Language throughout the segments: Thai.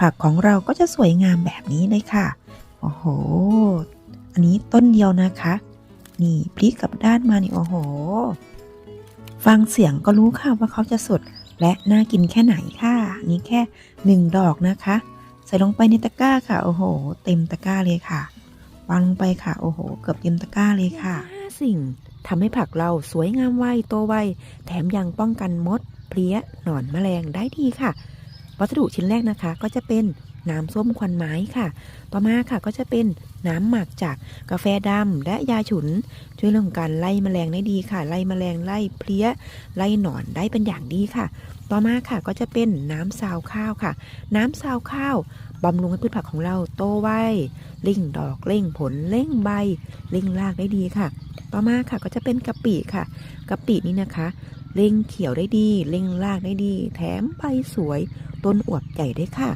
ผักของเราก็จะสวยงามแบบนี้เลยค่ะ โอ้โห อันนี้ต้นเดียวนะคะ นี่พลิกกลับด้านมานี่โอ้โห ฟังเสียงก็รู้ค่ะว่าเขาจะสดและน่ากินแค่ไหนค่ะ นี่แค่หนึ่งดอกนะคะ ใส่ลงไปในตะกร้าค่ะ โอ้โห เต็มตะกร้าเลยค่ะ วางลงไปค่ะ โอ้โห เกือบเต็มตะกร้าเลยค่ะสิ่งทำให้ผักเราสวยงามไวโตไว แถมยังป้องกันมด เพลี้ย หนอนแมลงได้ดีค่ะ วัสดุชิ้นแรกนะคะก็จะเป็นน้ำส้มควันไม้ค่ะ ต่อมาค่ะก็จะเป็นน้ำหมักจากกาแฟดำและยาฉุน ช่วยเรื่องการไล่แมลงได้ดีค่ะ ไล่แมลงไล่เพลี้ย ไล่หนอนได้เป็นอย่างดีค่ะ ต่อมาค่ะก็จะเป็นน้ำซาวข้าวค่ะ น้ำซาวข้าวบำรุงให้พืชผักของเราโตไวเร่งดอกเร่งผลเร่งใบเร่งรากได้ดีค่ะ ต่อมาค่ะก็จะเป็นกะปิค่ะกะปินี้นะคะเร่งเขียวได้ดีเร่งรากได้ดี แถมใบสวย ต้นอวบใหญ่ได้ค่ะ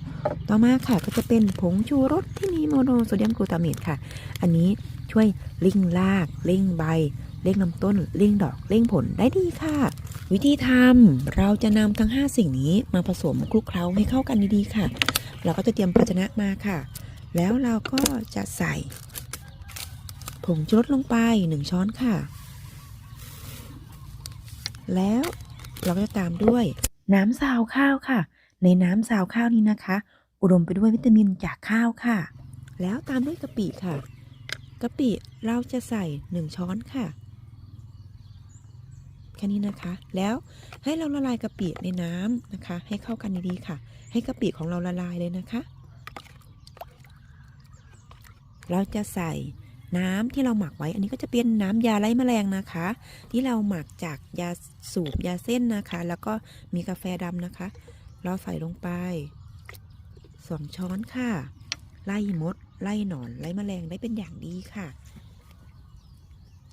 ต่อมาค่ะก็จะเป็นผงชูรสที่มีโมโนโซเดียมกลูตาเมตค่ะ อันนี้ช่วยเร่งรากเร่งใบเร่งลำต้นเร่งดอกเร่งผลได้ดีค่ะ วิธีทำเราจะนำทั้ง 5 สิ่งนี้มาผสมคลุกเคล้าให้เข้ากันดีๆค่ะ เราก็จะเตรียมภาชนะมาค่ะ แล้วเราก็จะใส่ผงชูรสลงไป 1 ช้อนค่ะ แล้วเราก็จะตามด้วยน้ำซาวข้าวค่ะ ในน้ำซาวข้าวนี้นะคะ อุดมไปด้วยวิตามินจากข้าวค่ะ แล้วตามด้วยกะปิค่ะกะปิเราจะใส่1ช้อนค่ะแค่นี้นะคะ แล้วให้เราละลายกะปิในน้ำนะคะ ให้เข้ากันดีๆค่ะ ให้กะปิของเราละลายเลยนะคะ เราจะใส่น้ำที่เราหมักไว้ อันนี้ก็จะเป็นน้ำยาไล่แมลงนะคะ ที่เราหมักจากยาสูบยาเส้นนะคะ แล้วก็มีกาแฟดำนะคะ เราใส่ลงไปสองช้อนค่ะ ไล่มด ไล่หนอน ไล่แมลงได้เป็นอย่างดีค่ะ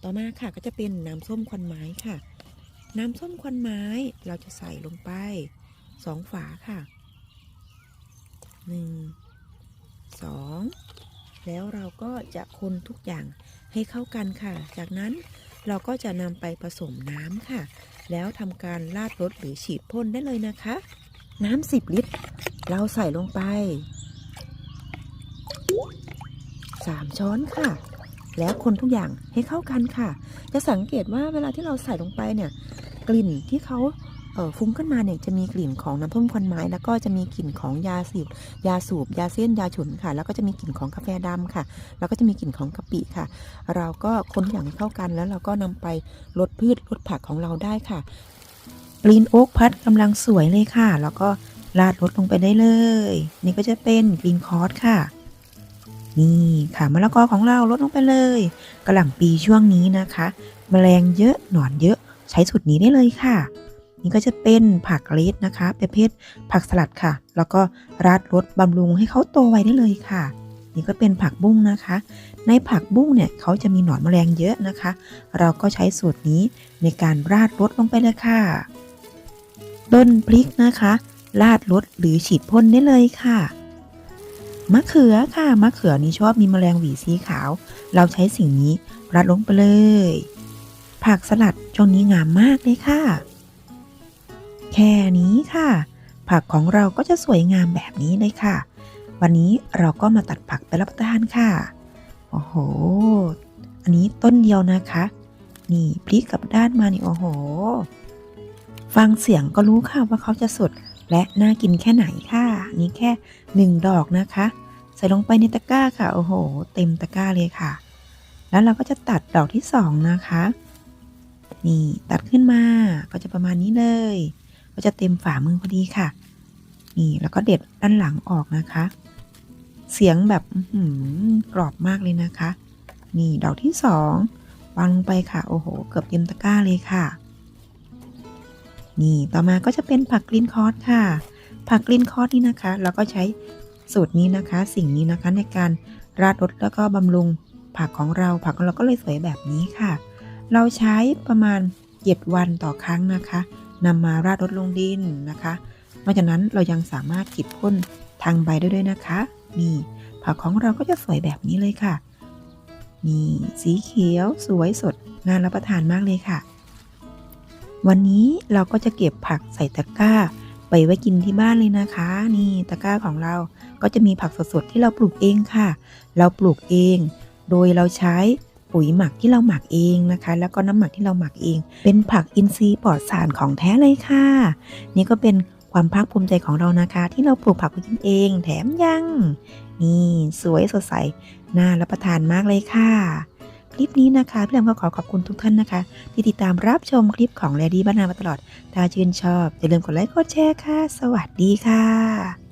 ต่อมาค่ะก็จะเป็นน้ำส้มควันไม้ค่ะ น้ำส้มควันไม้เราจะใส่ลงไปสองฝาค่ะหนึ่งสองแล้วเราก็จะคนทุกอย่างให้เข้ากันค่ะ จากนั้นเราก็จะนำไปผสมน้ำค่ะ แล้วทำการราดรสหรือฉีดพ่นได้เลยนะคะ น้ำสิบลิตร เราใส่ลงไปสามช้อนค่ะ แล้วคนทุกอย่างให้เข้ากันค่ะ จะสังเกตว่าเวลาที่เราใส่ลงไปเนี่ย กลิ่นที่เขาเออฟุ้งขึ้นมาเนี่ยจะมีกลิ่นของน้ำส้มควันไม้ แล้วก็จะมีกลิ่นของยาสูบยาสูบ ยาเส้นยาฉุนค่ะ แล้วก็จะมีกลิ่นของกาแฟดำค่ะ แล้วก็จะมีกลิ่นของกะปิค่ะ เราก็คนทุกอย่างให้เข้ากันแล้วเราก็นำไปลดพืชลดผักของเราได้ค่ะ กรีนโอ๊กพัดกำลังสวยเลยค่ะ แล้วก็ราดรสลงไปได้เลย นี่ก็จะเป็นกรีนคอร์สค่ะ นี่ค่ะมะละกอของเราลดลงไปเลยกระหล่ำปีช่วงนี้นะคะแมลงเยอะหนอนเยอะใช้สูตรนี้ได้เลยค่ะ นี่ก็จะเป็นผักเลดนะคะประเภทผักสลัดค่ะ แล้วก็ราดรสบำรุงให้เขาโตไวได้เลยค่ะ นี่ก็เป็นผักบุ้งนะคะ ในผักบุ้งเนี่ยเขาจะมีหนอนแมลงเยอะนะคะ เราก็ใช้สูตรนี้ในการราดรสลงไปเลยค่ะ ต้นพริกนะคะราดรสหรือฉีดพ่นได้เลยค่ะ มะเขือค่ะ มะเขือนี้ชอบมีแมลงหวีสีขาว เราใช้สิ่งนี้ราดลงไปเลย ผักสลัดช่วงนี้งามมากเลยค่ะ แค่นี้ค่ะ ผักของเราก็จะสวยงามแบบนี้เลยค่ะ วันนี้เราก็มาตัดผักไปรับประทานค่ะ โอ้โห อันนี้ต้นเดียวนะคะ นี่พลิกกลับด้านมานี่โอ้โห ฟังเสียงก็รู้ค่ะว่าเขาจะสดและน่ากินแค่ไหนค่ะ นี่แค่หนึ่งดอกนะคะ ใส่ลงไปในตะกร้าค่ะ โอ้โห เต็มตะกร้าเลยค่ะ แล้วเราก็จะตัดดอกที่สองนะคะ นี่ตัดขึ้นมาก็จะประมาณนี้เลย ก็จะเต็มฝ่ามือพอดีค่ะ นี่แล้วก็เด็ดด้านหลังออกนะคะ เสียงแบบกรอบมากเลยนะคะ นี่ดอกที่สองวางลงไปค่ะ โอ้โห เกือบเต็มตะกร้าเลยค่ะ นี่ต่อมาก็จะเป็นผักกรีนคอร์สค่ะ ผักกรีนคอร์สนี่นะคะ เราก็ใช้สูตรนี้นะคะ สิ่งนี้นะคะในการราดรสแล้วก็บำรุงผักของเราผักของเราก็เลยสวยแบบนี้ค่ะ เราใช้ประมาณ 7 วันต่อครั้งนะคะนำมาราดรสลงดินนะคะนอกจากนั้นเรายังสามารถกิดพ่นทางใบได้ด้วยนะคะนี่ผักของเราก็จะสวยแบบนี้เลยค่ะนี่สีเขียวสวยสดงานรับประทานมากเลยค่ะ วันนี้เราก็จะเก็บผักใส่ตะกร้า ไปไว้กินที่บ้านเลยนะคะ นี่ตะกร้าของเราก็จะมีผักสดๆที่เราปลูกเองค่ะ เราปลูกเอง โดยเราใช้ปุ๋ยหมักที่เราหมักเองนะคะ แล้วก็น้ำหมักที่เราหมักเอง เป็นผักอินทรีย์ปลอดสารของแท้เลยค่ะ นี่ก็เป็นความภาคภูมิใจของเรานะคะ ที่เราปลูกผักไว้กินเอง แถมยัง นี่สวยสดใสน่ารับประทานมากเลยค่ะ ลิปนี้นะคะ พี่แหลมก็ขอขอบคุณทุกท่านนะคะ ที่ติดตามรับชมคลิปของแลดี้บ้านนามาตลอด ถ้าชื่นชอบ อย่าลืมกดไลค์กดแชร์ค่ะ สวัสดีค่ะ